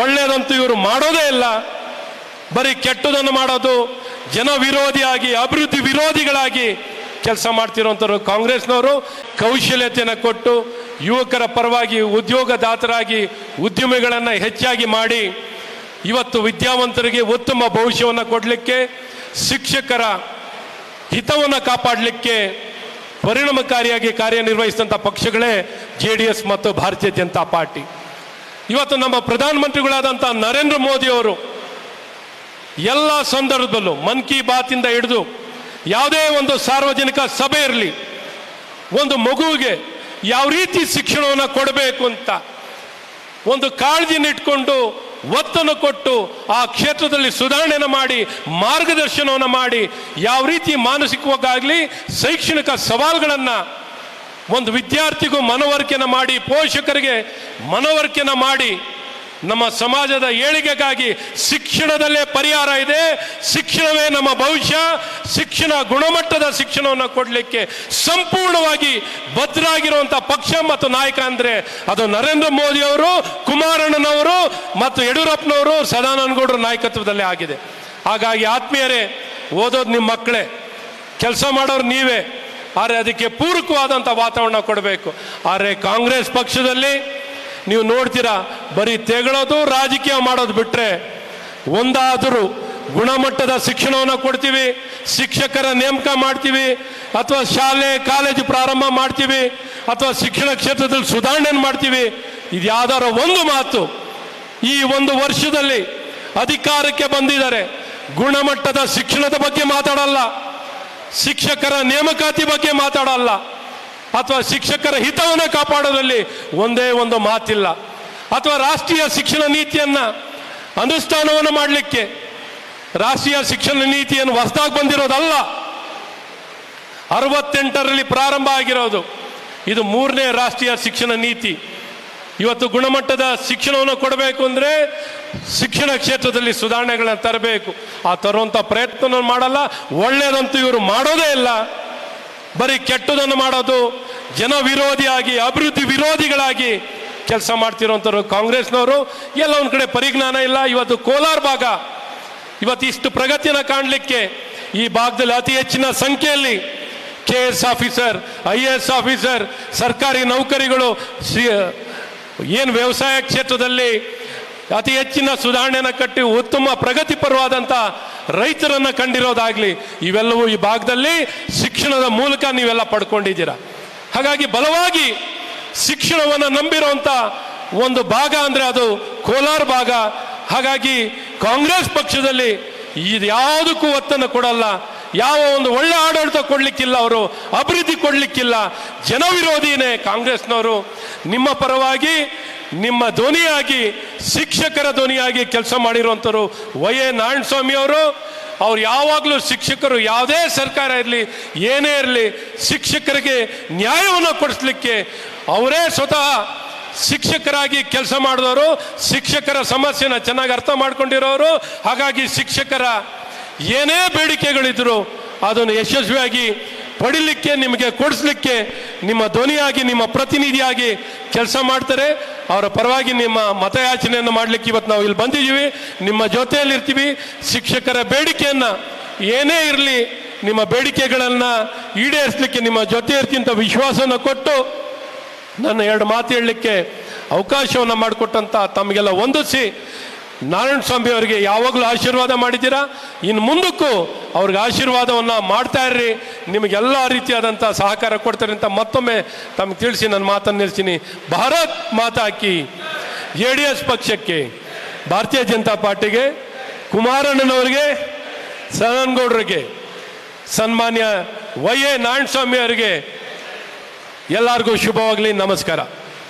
ಒಳ್ಳೇದಂತೂ ಇವರು ಮಾಡೋದೇ ಇಲ್ಲ. ಬರೀ ಕೆಟ್ಟದನ್ನು ಮಾಡೋದು, ಜನ ವಿರೋಧಿಯಾಗಿ, ಅಭಿವೃದ್ಧಿ ವಿರೋಧಿಗಳಾಗಿ ಕೆಲಸ ಮಾಡ್ತಿರುವಂಥವ್ರು ಕಾಂಗ್ರೆಸ್ನವರು. ಕೌಶಲ್ಯತೆಯನ್ನು ಕೊಟ್ಟು ಯುವಕರ ಪರವಾಗಿ ಉದ್ಯೋಗದಾತರಾಗಿ ಉದ್ಯಮಿಗಳನ್ನು ಹೆಚ್ಚಾಗಿ ಮಾಡಿ ಇವತ್ತು ವಿದ್ಯಾವಂತರಿಗೆ ಉತ್ತಮ ಭವಿಷ್ಯವನ್ನು ಕೊಡಲಿಕ್ಕೆ, ಶಿಕ್ಷಕರ ಹಿತವನ್ನು ಕಾಪಾಡಲಿಕ್ಕೆ ಪರಿಣಾಮಕಾರಿಯಾಗಿ ಕಾರ್ಯನಿರ್ವಹಿಸಿದಂಥ ಪಕ್ಷಗಳೇ ಜೆ ಮತ್ತು ಭಾರತೀಯ ಜನತಾ ಪಾರ್ಟಿ. ಇವತ್ತು ನಮ್ಮ ಪ್ರಧಾನಮಂತ್ರಿಗಳಾದಂಥ ನರೇಂದ್ರ ಮೋದಿ ಅವರು ಎಲ್ಲ ಸಂದರ್ಭದಲ್ಲೂ ಮನ್ ಕಿ ಬಾತಿಂದ ಹಿಡಿದು ಯಾವುದೇ ಒಂದು ಸಾರ್ವಜನಿಕ ಸಭೆ ಇರಲಿ, ಒಂದು ಮಗುವಿಗೆ ಯಾವ ರೀತಿ ಶಿಕ್ಷಣವನ್ನು ಕೊಡಬೇಕು ಅಂತ ಒಂದು ಇಟ್ಕೊಂಡು ಒತ್ತನ್ನು ಕೊಟ್ಟು ಆ ಕ್ಷೇತ್ರದಲ್ಲಿ ಸುಧಾರಣೆಯನ್ನು ಮಾಡಿ, ಮಾರ್ಗದರ್ಶನವನ್ನು ಮಾಡಿ, ಯಾವ ರೀತಿ ಮಾನಸಿಕವಾಗಲಿ, ಶೈಕ್ಷಣಿಕ ಸವಾಲುಗಳನ್ನು ಒಂದು ವಿದ್ಯಾರ್ಥಿಗೂ ಮನವರಿಕೆನ ಮಾಡಿ, ಪೋಷಕರಿಗೆ ಮನವರಿಕೆನ ಮಾಡಿ, ನಮ್ಮ ಸಮಾಜದ ಏಳಿಗೆಗಾಗಿ ಶಿಕ್ಷಣದಲ್ಲೇ ಪರಿಹಾರ ಇದೆ. ಶಿಕ್ಷಣವೇ ನಮ್ಮ ಭವಿಷ್ಯ. ಶಿಕ್ಷಣ ಗುಣಮಟ್ಟದ ಶಿಕ್ಷಣವನ್ನು ಕೊಡಲಿಕ್ಕೆ ಸಂಪೂರ್ಣವಾಗಿ ಭದ್ರಾಗಿರುವಂಥ ಪಕ್ಷ ಮತ್ತು ನಾಯಕ ಅಂದರೆ ಅದು ನರೇಂದ್ರ ಮೋದಿ ಅವರು, ಕುಮಾರಣ್ಣನವರು ಮತ್ತು ಯಡಿಯೂರಪ್ಪನವರು ಸದಾನಂದಗೌಡರ ನಾಯಕತ್ವದಲ್ಲೇ ಆಗಿದೆ. ಹಾಗಾಗಿ ಆತ್ಮೀಯರೇ, ಓದೋದು ನಿಮ್ಮ ಮಕ್ಕಳೇ. ಕೆಲಸ ಮಾಡೋರು ನೀವೇ. ಆದರೆ ಅದಕ್ಕೆ ಪೂರಕವಾದಂಥ ವಾತಾವರಣ ಕೊಡಬೇಕು. ಆದರೆ ಕಾಂಗ್ರೆಸ್ ಪಕ್ಷದಲ್ಲಿ ನೀವು ನೋಡ್ತೀರಾ, ಬರೀ ತೆಗಳೋದು, ರಾಜಕೀಯ ಮಾಡೋದು ಬಿಟ್ಟರೆ ಒಂದಾದರೂ ಗುಣಮಟ್ಟದ ಶಿಕ್ಷಣವನ್ನು ಕೊಡ್ತೀವಿ, ಶಿಕ್ಷಕರ ನೇಮಕ ಮಾಡ್ತೀವಿ, ಅಥವಾ ಶಾಲೆ, ಕಾಲೇಜು ಪ್ರಾರಂಭ ಮಾಡ್ತೀವಿ, ಅಥವಾ ಶಿಕ್ಷಣ ಕ್ಷೇತ್ರದಲ್ಲಿ ಸುಧಾರಣೆ ಮಾಡ್ತೀವಿ, ಇದು ಯಾವ್ದಾರ ಒಂದು ಮಾತು. ಈ ಒಂದು ವರ್ಷದಲ್ಲಿ ಅಧಿಕಾರಕ್ಕೆ ಬಂದಿದ್ದಾರೆ, ಗುಣಮಟ್ಟದ ಶಿಕ್ಷಣದ ಬಗ್ಗೆ ಮಾತಾಡಲ್ಲ. ಶಿಕ್ಷಕರ ನೇಮಕಾತಿ ಬಗ್ಗೆ ಮಾತಾಡಲ್ಲ ಅಥವಾ ಶಿಕ್ಷಕರ ಹಿತವನ್ನು ಕಾಪಾಡೋದ್ರಲ್ಲಿ ಒಂದೇ ಒಂದು ಮಾತಿಲ್ಲ. ಅಥವಾ ರಾಷ್ಟ್ರೀಯ ಶಿಕ್ಷಣ ನೀತಿಯನ್ನು ಅನುಷ್ಠಾನವನ್ನು ಮಾಡಲಿಕ್ಕೆ ರಾಷ್ಟ್ರೀಯ ಶಿಕ್ಷಣ ನೀತಿಯನ್ನು ಹೊಸದಾಗಿ ಬಂದಿರೋದಲ್ಲ. ಅರವತ್ತೆಂಟರಲ್ಲಿ ಪ್ರಾರಂಭ ಆಗಿರೋದು. ಇದು ಮೂರನೇ ರಾಷ್ಟ್ರೀಯ ಶಿಕ್ಷಣ ನೀತಿ. ಇವತ್ತು ಗುಣಮಟ್ಟದ ಶಿಕ್ಷಣವನ್ನು ಕೊಡಬೇಕು ಅಂದರೆ ಶಿಕ್ಷಣ ಕ್ಷೇತ್ರದಲ್ಲಿ ಸುಧಾರಣೆಗಳನ್ನು ತರಬೇಕು. ಆ ತರುವಂಥ ಪ್ರಯತ್ನ ಮಾಡಲ್ಲ ಒಳ್ಳೆಯದಂತೂ ಇವರು ಮಾಡೋದೇ ಇಲ್ಲ. ಬರೀ ಕೆಟ್ಟದನ್ನು ಮಾಡೋದು, ಜನ ವಿರೋಧಿಯಾಗಿ, ಅಭಿವೃದ್ಧಿ ವಿರೋಧಿಗಳಾಗಿ ಕೆಲಸ ಮಾಡ್ತಿರೋಂಥವ್ರು ಕಾಂಗ್ರೆಸ್ನವರು. ಎಲ್ಲ ಒಂದು ಕಡೆ ಪರಿಜ್ಞಾನ ಇಲ್ಲ. ಇವತ್ತು ಕೋಲಾರ ಭಾಗ, ಇವತ್ತು ಇಷ್ಟು ಪ್ರಗತಿಯನ್ನು ಕಾಣಲಿಕ್ಕೆ ಈ ಭಾಗದಲ್ಲಿ ಅತಿ ಹೆಚ್ಚಿನ ಸಂಖ್ಯೆಯಲ್ಲಿ K S officer, I A S officer, ಸರ್ಕಾರಿ ನೌಕರಿಗಳು ಏನು ವ್ಯವಸಾಯ ಕ್ಷೇತ್ರದಲ್ಲಿ ಅತಿ ಹೆಚ್ಚಿನ ಸುಧಾರಣೆಯನ್ನು ಕಟ್ಟಿ ಉತ್ತಮ ಪ್ರಗತಿಪರವಾದಂಥ ರೈತರನ್ನು ಕಂಡಿರೋದಾಗಲಿ, ಇವೆಲ್ಲವೂ ಈ ಭಾಗದಲ್ಲಿ ಶಿಕ್ಷಣದ ಮೂಲಕ ನೀವೆಲ್ಲ ಪಡ್ಕೊಂಡಿದ್ದೀರಾ? ಹಾಗಾಗಿ ಬಲವಾಗಿ ಶಿಕ್ಷಣವನ್ನು ನಂಬಿರುವಂಥ ಒಂದು ಭಾಗ ಅಂದರೆ ಅದು ಕೋಲಾರ ಭಾಗ. ಹಾಗಾಗಿ ಕಾಂಗ್ರೆಸ್ ಪಕ್ಷದಲ್ಲಿ ಇದು ಯಾವುದಕ್ಕೂ ಒತ್ತನ್ನು ಕೊಡಲ್ಲ. ಯಾವ ಒಂದು ಒಳ್ಳೆ ಆಡಳಿತ ಕೊಡ್ಲಿಕ್ಕಿಲ್ಲ, ಅವರು ಅಭಿವೃದ್ಧಿ ಕೊಡ್ಲಿಕ್ಕಿಲ್ಲ. ಜನವಿರೋಧಿನೇ ಕಾಂಗ್ರೆಸ್ನವರು. ನಿಮ್ಮ ಪರವಾಗಿ, ನಿಮ್ಮ ಧ್ವನಿಯಾಗಿ, ಶಿಕ್ಷಕರ ಧ್ವನಿಯಾಗಿ ಕೆಲಸ ಮಾಡಿರುವಂಥವ್ರು ವೈ ಎ ಅವರು. ಅವ್ರು ಯಾವಾಗಲೂ ಶಿಕ್ಷಕರು ಯಾವುದೇ ಸರ್ಕಾರ ಇರಲಿ, ಏನೇ ಇರಲಿ, ಶಿಕ್ಷಕರಿಗೆ ನ್ಯಾಯವನ್ನು ಕೊಡಿಸ್ಲಿಕ್ಕೆ ಅವರೇ ಸ್ವತಃ ಶಿಕ್ಷಕರಾಗಿ ಕೆಲಸ ಮಾಡಿದವರು, ಶಿಕ್ಷಕರ ಸಮಸ್ಯೆನ ಚೆನ್ನಾಗಿ ಅರ್ಥ ಮಾಡ್ಕೊಂಡಿರೋರು. ಹಾಗಾಗಿ ಶಿಕ್ಷಕರ ಏನೇ ಬೇಡಿಕೆಗಳಿದ್ರು ಅದನ್ನು ಯಶಸ್ವಿಯಾಗಿ ಪಡಿಲಿಕ್ಕೆ, ನಿಮಗೆ ಕೊಡಿಸ್ಲಿಕ್ಕೆ, ನಿಮ್ಮ ಧ್ವನಿಯಾಗಿ, ನಿಮ್ಮ ಪ್ರತಿನಿಧಿಯಾಗಿ ಕೆಲಸ ಮಾಡ್ತಾರೆ. ಅವರ ಪರವಾಗಿ ನಿಮ್ಮ ಮತಯಾಚನೆಯನ್ನು ಮಾಡಲಿಕ್ಕೆ ಇವತ್ತು ನಾವು ಇಲ್ಲಿ ಬಂದಿದ್ದೀವಿ. ನಿಮ್ಮ ಜೊತೆಯಲ್ಲಿ ಇರ್ತೀವಿ ಶಿಕ್ಷಕರ ಬೇಡಿಕೆಯನ್ನು ಏನೇ ಇರಲಿ ನಿಮ್ಮ ಬೇಡಿಕೆಗಳನ್ನು ಈಡೇರಿಸಲಿಕ್ಕೆ, ನಿಮ್ಮ ಜೊತೆ ಇರ್ತಿಂತ ವಿಶ್ವಾಸವನ್ನು ಕೊಟ್ಟು ನನ್ನ ಎರಡು ಮಾತು ಹೇಳಲಿಕ್ಕೆ ಅವಕಾಶವನ್ನು ಮಾಡಿಕೊಟ್ಟಂತ ತಮಗೆಲ್ಲ ಹೊಂದಿಸಿ ನಾರಾಯಣ ಸ್ವಾಮಿ ಅವರಿಗೆ ಯಾವಾಗಲೂ ಆಶೀರ್ವಾದ ಮಾಡಿದ್ದೀರಾ? ಇನ್ನು ಮುಂದಕ್ಕೂ ಅವ್ರಿಗೆ ಆಶೀರ್ವಾದವನ್ನು ಮಾಡ್ತಾ ಇರ್ರಿ. ನಿಮಗೆಲ್ಲ ರೀತಿಯಾದಂಥ ಸಹಕಾರ ಕೊಡ್ತಾರೆ ಅಂತ ಮತ್ತೊಮ್ಮೆ ತಮಗೆ ತಿಳಿಸಿ, ನನ್ನ ಮಾತನ್ನು ನಿಲ್ಲಿಸ್ತೀನಿ. ಭಾರತ್ ಮಾತಾಕಿ ಜೆ ಡಿ ಎಸ್ ಪಕ್ಷಕ್ಕೆ, ಭಾರತೀಯ ಜನತಾ ಪಾರ್ಟಿಗೆ, ಕುಮಾರಣ್ಣನವರಿಗೆ ಸದಾನಂದಗೌಡರಿಗೆ ಸನ್ಮಾನ್ಯ ವೈ ಎ ನಾರಾಯಣಸ್ವಾಮಿ ಅವರಿಗೆ ಎಲ್ಲರಿಗೂ ಶುಭವಾಗಲಿ, ನಮಸ್ಕಾರ.